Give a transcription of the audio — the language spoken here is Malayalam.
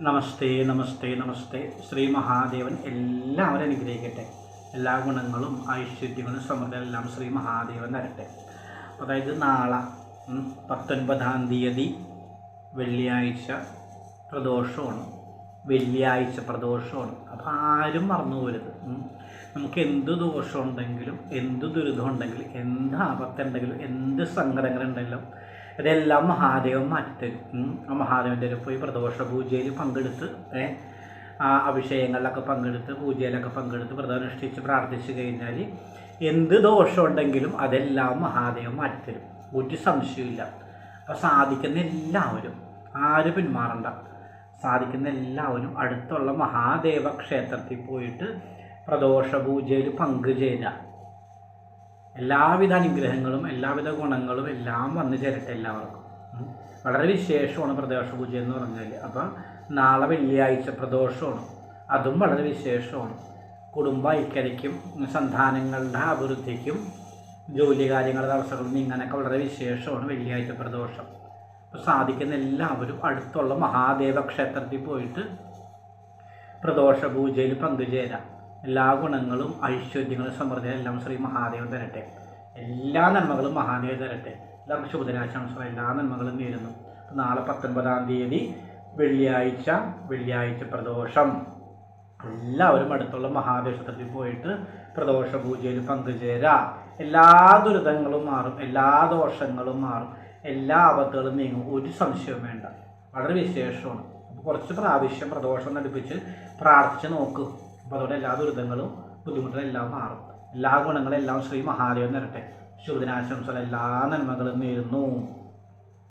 നമസ്തേ നമസ്തേ നമസ്തേ. ശ്രീ മഹാദേവൻ എല്ലാവരും അനുഗ്രഹിക്കട്ടെ. എല്ലാ ഗുണങ്ങളും ഐശ്വര്യങ്ങളും സമൃദ്ധമെല്ലാം ശ്രീ മഹാദേവൻ തരട്ടെ. അതായത് നാളെ പത്തൊൻപതാം തീയതി വെള്ളിയാഴ്ച പ്രദോഷമാണ്. വെള്ളിയാഴ്ച പ്രദോഷമാണ്. അപ്പോൾ ആരും മറന്നു പോരുത്. നമുക്ക് എന്ത് ദോഷമുണ്ടെങ്കിലും എന്ത് ദുരിതമുണ്ടെങ്കിലും എന്ത് ആപത്തുണ്ടെങ്കിലും എന്ത് സങ്കടങ്ങളുണ്ടെങ്കിലും ഇതെല്ലാം മഹാദേവൻ മാറ്റിത്തരും. ആ മഹാദേവന്റെ പോയി പ്രദോഷ പൂജയിൽ പങ്കെടുത്ത് ആ അഭിഷേകങ്ങളിലൊക്കെ പങ്കെടുത്ത് പൂജയിലൊക്കെ പങ്കെടുത്ത് വ്രതം അനുഷ്ഠിച്ച് പ്രാർത്ഥിച്ചു കഴിഞ്ഞാൽ എന്ത് ദോഷമുണ്ടെങ്കിലും അതെല്ലാം മഹാദേവൻ മാറ്റിത്തരും. ഒരു സംശയമില്ല അപ്പോൾ സാധിക്കുന്ന എല്ലാവരും ആരും പിന്മാറണ്ട. സാധിക്കുന്ന എല്ലാവരും അടുത്തുള്ള മഹാദേവ ക്ഷേത്രത്തിൽ പോയിട്ട് പ്രദോഷ പൂജയിൽ പങ്കുചേരാം എല്ലാവിധ അനുഗ്രഹങ്ങളും എല്ലാവിധ ഗുണങ്ങളും എല്ലാം വന്നു ചേരട്ടെ എല്ലാവർക്കും. വളരെ വിശേഷമാണ് പ്രദോഷ പൂജ എന്ന് പറഞ്ഞാൽ. അപ്പം നാളെ വെള്ളിയാഴ്ച പ്രദോഷമാണ്. അതും വളരെ വിശേഷമാണ്. കുടുംബ ഐക്യതയ്ക്കും സന്താനങ്ങളുടെ അഭിവൃദ്ധിക്കും ജോലി കാര്യങ്ങളുടെ തടസ്സങ്ങളും ഇങ്ങനെയൊക്കെ വളരെ വിശേഷമാണ് വെള്ളിയാഴ്ച പ്രദോഷം. അപ്പോൾ സാധിക്കുന്ന എല്ലാവരും അടുത്തുള്ള മഹാദേവ ക്ഷേത്രത്തിൽ പോയിട്ട് പ്രദോഷ പൂജയിൽ പങ്കുചേരാം. എല്ലാ ഗുണങ്ങളും ഐശ്വര്യങ്ങളും സമൃദ്ധിയും എല്ലാം ശ്രീ മഹാദേവൻ തരട്ടെ. എല്ലാ നന്മകളും മഹാദേവൻ തരട്ടെ. എല്ലാവർക്കും ശുഭദിനാശംസം എല്ലാ നന്മകളും നേരുന്നു. നാളെ പത്തൊൻപതാം തീയതി വെള്ളിയാഴ്ച വെള്ളിയാഴ്ച പ്രദോഷം. എല്ലാവരും അടുത്തുള്ള മഹാദേവക്ഷേത്രത്തിൽ പോയിട്ട് പ്രദോഷ പൂജയിൽ പങ്കുചേരാ. എല്ലാ ദുരിതങ്ങളും മാറും എല്ലാ ദോഷങ്ങളും മാറും. എല്ലാ ആപത്തുകളും നീങ്ങും. ഒരു സംശയവും വേണ്ട. വളരെ വിശേഷമാണ്. കുറച്ച് പ്രാവശ്യം പ്രദോഷം നടിപ്പിച്ച് പ്രാർത്ഥിച്ച് നോക്കൂ. അപ്പോൾ അതോടെ എല്ലാ ദുരിതങ്ങളും ബുദ്ധിമുട്ടുകളും എല്ലാം മാറും. എല്ലാ ഗുണങ്ങളും എല്ലാം ശ്രീ മഹാദേവൻ തരട്ടെ ശുഭദിനാശംസകൾ എല്ലാ നന്മകളും നേരുന്നു.